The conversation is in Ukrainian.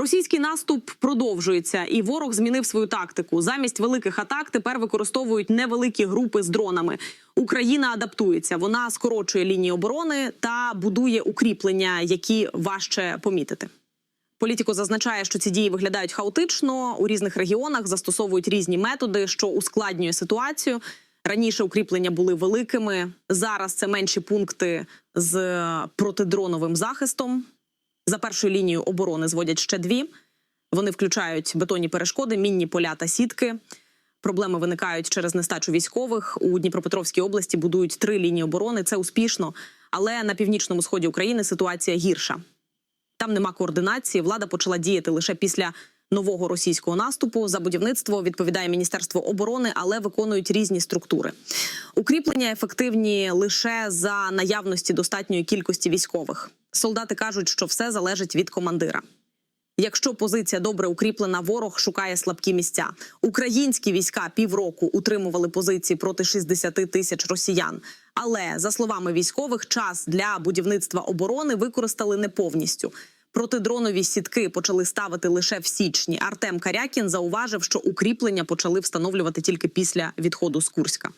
Російський наступ продовжується, і ворог змінив свою тактику. Замість великих атак тепер використовують невеликі групи з дронами. Україна адаптується. Вона скорочує лінії оборони та будує укріплення, які важче помітити. Політико зазначає, що ці дії виглядають хаотично у різних регіонах, застосовують різні методи, що ускладнює ситуацію. Раніше укріплення були великими. Зараз це менші пункти з протидроновим захистом. За першою лінією оборони зводять ще дві. Вони включають бетонні перешкоди, мінні поля та сітки. Проблеми виникають через нестачу військових. У Дніпропетровській області будують три лінії оборони. Це успішно. Але на північному сході України ситуація гірша. Там нема координації. Влада почала діяти лише після нового російського наступу. За будівництво відповідає Міністерство оборони, але виконують різні структури. Укріплення ефективні лише за наявності достатньої кількості військових. Солдати кажуть, що все залежить від командира. Якщо позиція добре укріплена, ворог шукає слабкі місця. Українські війська півроку утримували позиції проти 60 тисяч росіян. Але за словами військових, час для будівництва оборони використали не повністю. Протидронові сітки почали ставити лише в січні. Артем Карякін зауважив, що укріплення почали встановлювати тільки після відходу з Курська.